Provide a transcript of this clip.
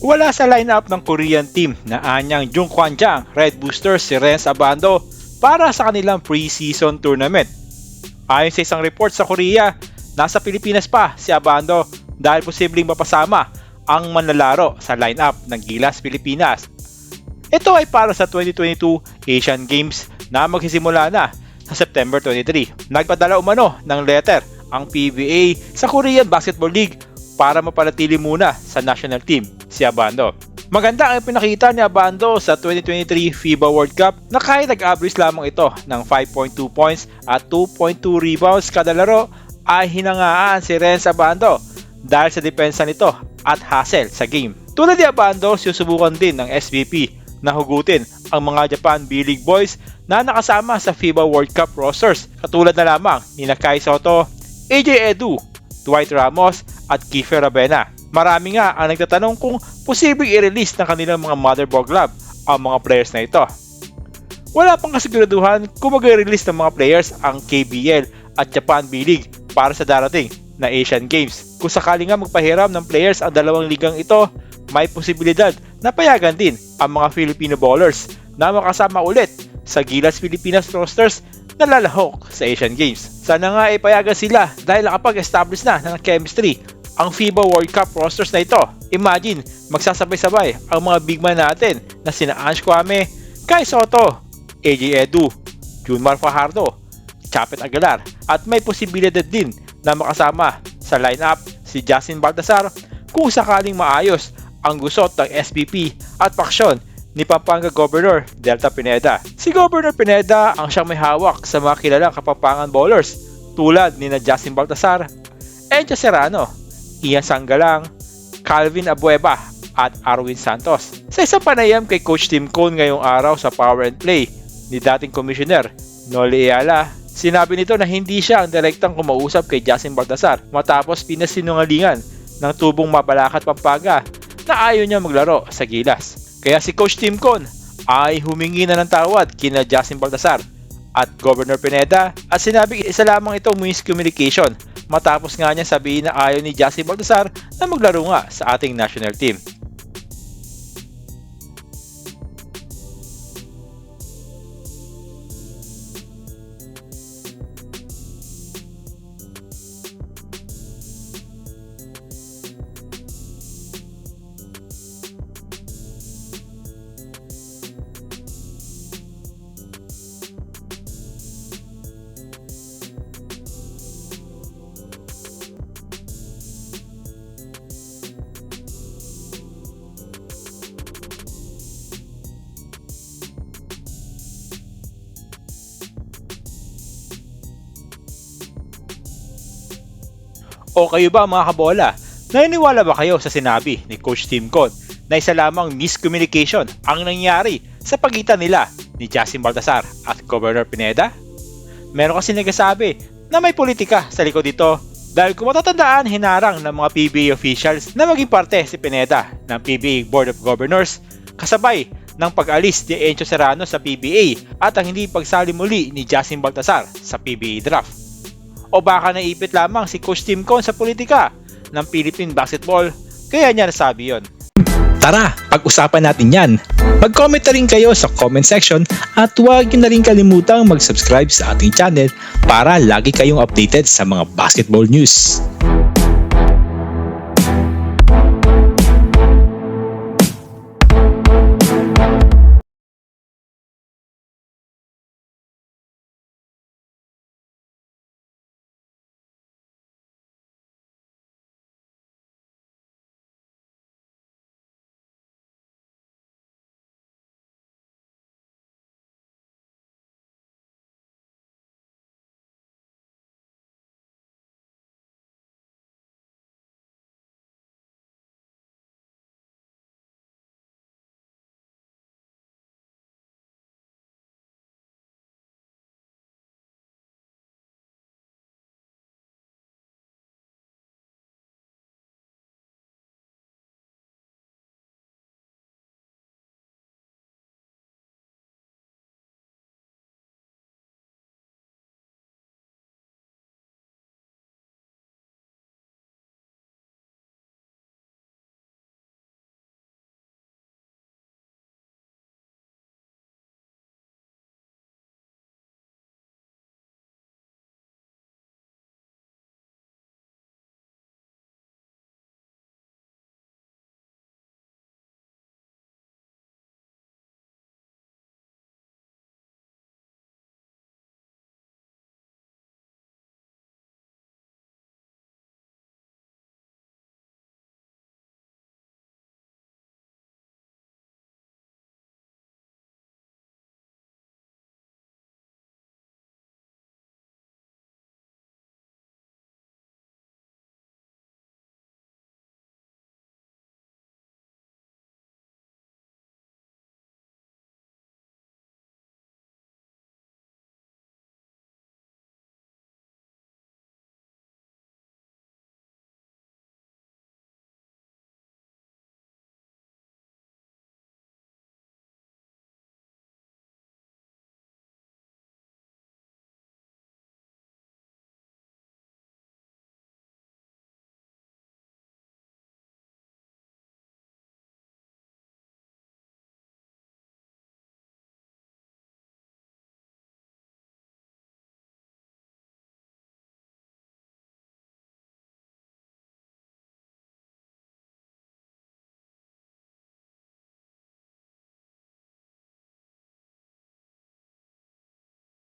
Wala sa lineup ng Korean team na anyang Jung Kwanjang Red Boosters si Renz Abando para sa kanilang preseason tournament. Ayon sa isang report sa Korea, nasa Pilipinas pa si Abando dahil posibleng mapasama ang manlalaro sa lineup ng Gilas Pilipinas. Ito ay para sa 2022 Asian Games na magsisimula na sa September 23. Nagpadala umano ng letter ang PBA sa Korean Basketball League para mapanatili muna sa national team si Abando. Maganda ang pinakita ni Abando sa 2023 FIBA World Cup na kahit nag-average lamang ito ng 5.2 points at 2.2 rebounds kada laro ay hinangaan si Renz Abando dahil sa depensa nito at hustle sa game. Tulad ni Abando, susubukan din ng SVP na hugutin ang mga Japan B-League boys na nakasama sa FIBA World Cup rosters katulad na lamang ni Nakai Soto, AJ Edu, Dwight Ramos at Kiefer Rabena. Marami nga ang nagtatanong kung posibleng i-release ng kanilang mga mother ball club ang mga players na ito. Wala pang kasiguraduhan kung mag-release ng mga players ang KBL at Japan B-League para sa darating na Asian Games. Kung sakali nga magpahiram ng players ang dalawang ligang ito, may posibilidad na payagan din ang mga Filipino bowlers na makasama ulit sa Gilas Pilipinas rosters na lalahok sa Asian Games. Sana nga ipayagan sila dahil nakapag-establish na ng chemistry ang FIBA World Cup rosters na ito. Imagine, magsasabay-sabay ang mga big man natin na sina Ange Kwame, Kai Soto, AJ Edu, Junmar Fajardo, Chapet Aguilar at may posibilidad din na makasama sa lineup si Justin Baltasar kung sakaling maayos ang gusot ng SPP at paksyon ni Pampanga Governor Delta Pineda. Si Governor Pineda ang siyang may hawak sa mga kilalang kapampangan bowlers tulad ni na Justin Baltasar, Encho Serrano, Ian Sanggalang, Calvin Abueva at Arwin Santos. Sa isang panayam kay Coach Tim Cone ngayong araw sa Power and Play ni dating Commissioner Noli Eala, sinabi nito na hindi siya ang direktang kumausap kay Justin Baltasar matapos pinasinungalingan ng tubong Mabalacat Pampanga na ayaw niya maglaro sa Gilas. Kaya si Coach Tim Cone ay humingi na ng tawad kina Justin Baltasar at Governor Pineda at sinabi isa lamang itong miscommunication matapos nga niya sabihin na ayaw ni Justin Baltasar na maglaro nga sa ating national team. O kayo ba mga kabola? Naniniwala ba kayo sa sinabi ni Coach Tim Con na isa lamang miscommunication ang nangyari sa pagitan nila ni Justin Baltasar at Governor Pineda? Meron kasi nagsasabi na may politika sa likod dito dahil kung matatandaan hinarang ng mga PBA officials na maging parte si Pineda ng PBA Board of Governors kasabay ng pag-alis ni Encho Serrano sa PBA at ang hindi pagsali muli ni Justin Baltasar sa PBA draft. O baka naipit lamang si Coach Tim Con sa politika ng Philippine Basketball kaya niya nasabi yon. Tara, pag-usapan natin yan. Mag-comment na rin kayo sa comment section at huwag nyo na rin kalimutang mag-subscribe sa ating channel para lagi kayong updated sa mga basketball news.